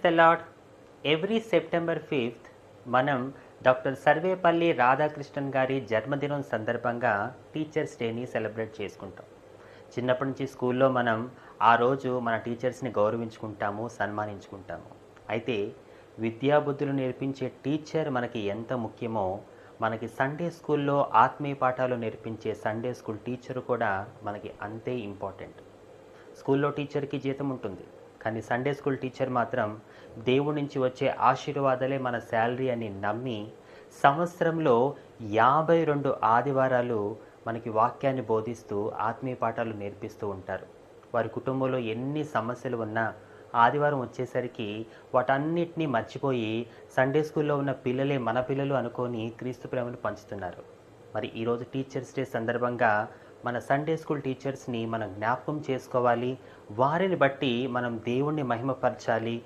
The lad every September fifth మనం doctor Sarvepalli Radhakrishnan గారి జన్మదినం సందర్భంగా టీచర్స్ డేని సెలబ్రేట్ చేసుకుంటాం. చిన్నప్పటి నుంచి స్కూల్లో మనం ఆ రోజు మన టీచర్స్ని గౌరవించుకుంటాము సన్మానించుకుంటాము. అయితే విద్యాబుద్ధులు నేర్పించే టీచర్ మనకి ఎంత ముఖ్యమో మనకి సండే స్కూల్లో ఆత్మీయ పాఠాలు నేర్పించే సండే స్కూల్ టీచర్ కూడా మనకి అంతే ఇంపార్టెంట్. స్కూల్లో టీచర్కి జీతం ఉంటుంది. కానీ సండే స్కూల్ టీచర్ మాత్రం దేవుడి నుంచి వచ్చే ఆశీర్వాదాలే మన శాలరీ అని నమ్మి సంవత్సరంలో యాభై రెండు ఆదివారాలు మనకి వాక్యాన్ని బోధిస్తూ ఆత్మీయ పాఠాలు నేర్పిస్తూ ఉంటారు. వారి కుటుంబంలో ఎన్ని సమస్యలు ఉన్నా ఆదివారం వచ్చేసరికి వాటన్నిటినీ మర్చిపోయి సండే స్కూల్లో ఉన్న పిల్లలే మన పిల్లలు అనుకొని క్రీస్తు ప్రేమను పంచుతున్నారు. మరి ఈరోజు టీచర్స్ డే సందర్భంగా మన సండే స్కూల్ టీచర్స్ని మనం జ్ఞాపకం చేసుకోవాలి. వారిని బట్టి మనం దేవుణ్ణి మహిమపరచాలి.